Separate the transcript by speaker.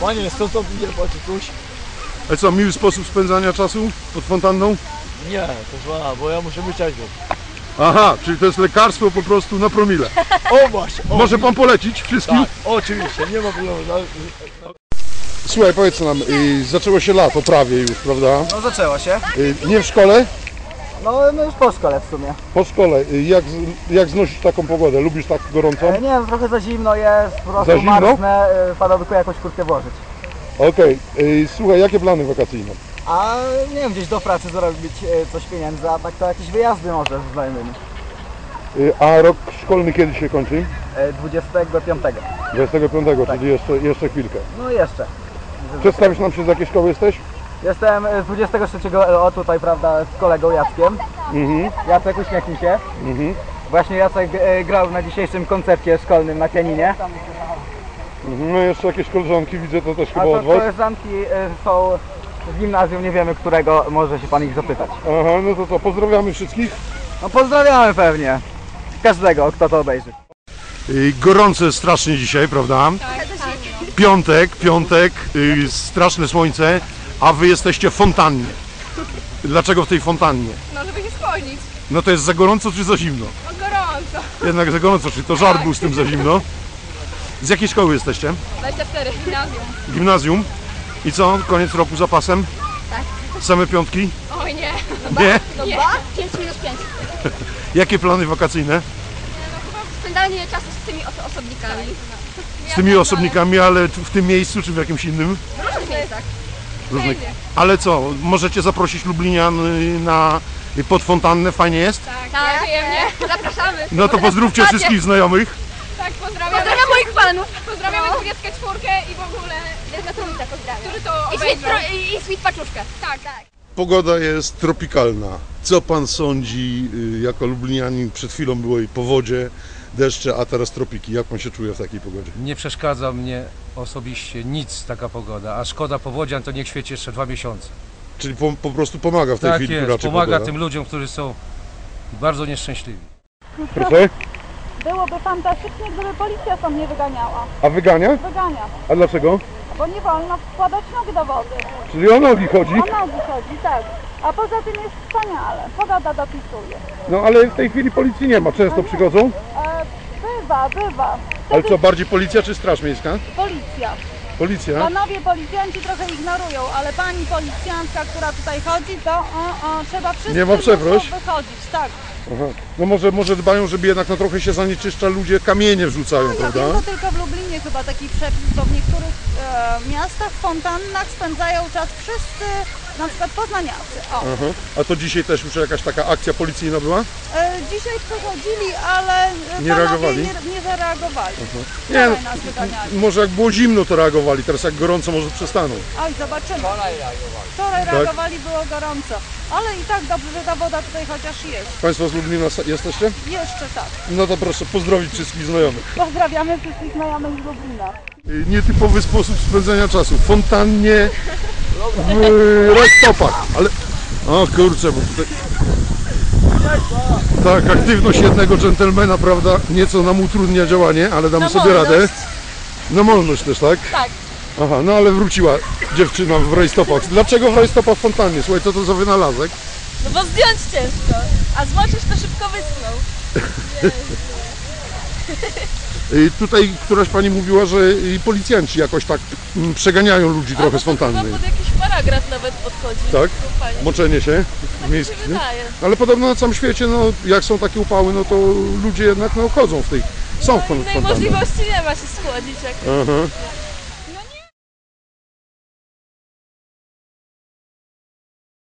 Speaker 1: Panie, stąd to idzie po coś?
Speaker 2: Ale co, miły sposób spędzania czasu pod fontanną?
Speaker 1: Nie, to zła, bo ja muszę być trzeźwy.
Speaker 2: Aha, czyli to jest lekarstwo po prostu na promile.
Speaker 1: O właśnie, o,
Speaker 2: Może pan polecić wszystkim?
Speaker 1: Tak, oczywiście, nie ma problemu. No,
Speaker 2: Słuchaj, powiedz nam, y, zaczęło się lato prawie już, prawda?
Speaker 3: No zaczęło się.
Speaker 2: Y, nie w szkole?
Speaker 3: No my już po szkole w sumie.
Speaker 2: Po szkole. Y, jak, jak znosisz taką pogodę? Lubisz tak gorącą?
Speaker 3: E, nie wiem, trochę za zimno jest, po prostu
Speaker 2: Za zimno?
Speaker 3: marznę, e, tylko jakąś kurtkę włożyć.
Speaker 2: Okej, y, słuchaj, jakie plany wakacyjne?
Speaker 3: A nie wiem, gdzieś do pracy zarobić e, coś pieniędzy, a tak to jakieś wyjazdy może z znajomymi.
Speaker 2: Y, a rok szkolny kiedy się kończy?
Speaker 3: E, 25.
Speaker 2: 25, czyli jeszcze, jeszcze chwilkę.
Speaker 3: No jeszcze.
Speaker 2: Przedstawisz nam się z jakiej szkoły jesteś?
Speaker 3: Jestem z 23 LO tutaj, prawda, z kolegą Jackiem.
Speaker 2: Mhm,
Speaker 3: Jacek uśmiechnij się.
Speaker 2: mhm.
Speaker 3: Właśnie Jacek e, grał na dzisiejszym koncercie szkolnym na pianinie.
Speaker 2: mhm. No jeszcze jakieś koleżanki widzę, to też
Speaker 3: A
Speaker 2: chyba
Speaker 3: to
Speaker 2: od was.
Speaker 3: koleżanki e, są z gimnazjum, nie wiemy którego, może się pan ich zapytać.
Speaker 2: Aha, no to co, pozdrawiamy wszystkich.
Speaker 3: No pozdrawiamy pewnie. Każdego, kto to obejrzy.
Speaker 2: Y, Gorące strasznie dzisiaj, prawda? Piątek, piątek, y, straszne słońce, a wy jesteście w fontannie. Dlaczego w tej fontannie?
Speaker 4: No, żeby się spóźnić.
Speaker 2: No to jest za gorąco czy za zimno?
Speaker 4: No gorąco.
Speaker 2: Jednak za gorąco, czyli to żart był z tym za zimno. Z jakiej szkoły jesteście?
Speaker 4: 24, gimnazjum.
Speaker 2: Gimnazjum? I co, koniec roku zapasem?
Speaker 4: Tak.
Speaker 2: Same piątki?
Speaker 4: Oj nie.
Speaker 2: Nie?
Speaker 4: No nie. 5 minus 5.
Speaker 2: Jakie plany wakacyjne?
Speaker 4: No chyba spędzanie czasu z tymi oso- osobnikami.
Speaker 2: Z tymi osobnikami, ale w tym miejscu czy w jakimś innym?
Speaker 4: W różnych miejscach.
Speaker 2: Różnych. Ale co, możecie zaprosić Lublinian y, na pod fontannę, fajnie jest?
Speaker 4: Tak, tak przyjemnie. Zapraszamy.
Speaker 2: No to pozdrówcie wszystkich znajomych.
Speaker 4: Tak, pozdrawiamy. Pozdrawiam moich fanów. Pozdrawiamy 24 i w ogóle. Tak pozdrawiam. Którzy to I sweet, i sweet paczuszkę. Tak, tak.
Speaker 2: Pogoda jest tropikalna. Co pan sądzi, y, jako lublinianin, przed chwilą było i powodzie, deszcze, a teraz tropiki. Jak pan się czuje w takiej pogodzie?
Speaker 5: Nie przeszkadza mnie osobiście nic taka pogoda, a szkoda powodzian to niech świeci jeszcze dwa miesiące.
Speaker 2: Czyli po, po prostu pomaga w tej
Speaker 5: Tak
Speaker 2: chwili
Speaker 5: jest,
Speaker 2: raczej
Speaker 5: pomaga
Speaker 2: pogoda.
Speaker 5: tym ludziom, którzy są bardzo nieszczęśliwi.
Speaker 2: Proszę?
Speaker 6: Byłoby fantastycznie, gdyby policja stąd nie wyganiała.
Speaker 2: A wygania?
Speaker 6: Wygania,
Speaker 2: A dlaczego?
Speaker 6: Bo nie wolno wkładać nóg do wody.
Speaker 2: Czyli o nogi chodzi?
Speaker 6: O nogi chodzi, tak. A poza tym jest wspaniale. Pogoda dopisuje.
Speaker 2: No ale w tej chwili policji nie ma. Często przychodzą?
Speaker 6: E, bywa, bywa.
Speaker 2: Ale
Speaker 6: Wtedy
Speaker 2: co, bardziej policja czy straż miejska?
Speaker 6: policja.
Speaker 2: Policja?
Speaker 6: Panowie policjanci trochę ignorują, ale pani policjantka, która tutaj chodzi, to o, o, trzeba wszyscy
Speaker 2: Nie ma przeproś?
Speaker 6: wychodzić, tak.
Speaker 2: Aha. No może, może dbają, żeby jednak na trochę się zanieczyszcza, ludzie kamienie wrzucają,
Speaker 6: Ja
Speaker 2: prawda?
Speaker 6: wiem, to tylko w Lublinie chyba taki przepis, bo w niektórych e, miastach, fontannach spędzają czas wszyscy, na przykład poznaniacy. O.
Speaker 2: Aha. A to dzisiaj też już jakaś taka akcja policyjna była?
Speaker 6: E, dzisiaj przechodzili, ale e,
Speaker 2: Nie
Speaker 6: panowie
Speaker 2: reagowali?
Speaker 6: Nie, nie zareagowali.
Speaker 2: Nie, no,
Speaker 6: Wczoraj nas wyganiali.
Speaker 2: może jak było zimno to reagowali, teraz jak gorąco może przestaną.
Speaker 6: Oj, zobaczymy. Wczoraj
Speaker 2: Tak?
Speaker 6: reagowali, było gorąco. Ale i tak dobrze, że ta woda tutaj chociaż jest.
Speaker 2: Państwo z Lublina jesteście?
Speaker 6: Jeszcze tak.
Speaker 2: No to proszę pozdrowić wszystkich znajomych.
Speaker 6: Pozdrawiamy wszystkich znajomych z Lublina.
Speaker 2: Y, Nietypowy sposób spędzania czasu. Fontannie, rajstopach. Ale... O kurczę, bo tutaj... Tak, aktywność jednego dżentelmena, prawda, nieco nam utrudnia działanie, ale damy sobie radę. No wolność też, tak?
Speaker 4: Tak.
Speaker 2: Aha, no ale wróciła dziewczyna w rajstopach. Dlaczego w rajstopach fontannie? Słuchaj, co to za wynalazek?
Speaker 4: No bo zdjąć ciężko, a zmoczysz to szybko wyschną.
Speaker 2: Y, Tutaj któraś pani mówiła, że y, policjanci jakoś tak mm, przeganiają ludzi trochę z fontanny.
Speaker 4: pod jakiś paragraf nawet podchodzi.
Speaker 2: Tak? Moczenie się
Speaker 4: Tak mi
Speaker 2: miejskie.
Speaker 4: się wydaje.
Speaker 2: Ale podobno na całym świecie, no jak są takie upały, no to ludzie jednak no, chodzą w tej, są w
Speaker 4: No, innej
Speaker 2: fontannach.
Speaker 4: możliwości nie ma się schłodzić jak
Speaker 2: Aha.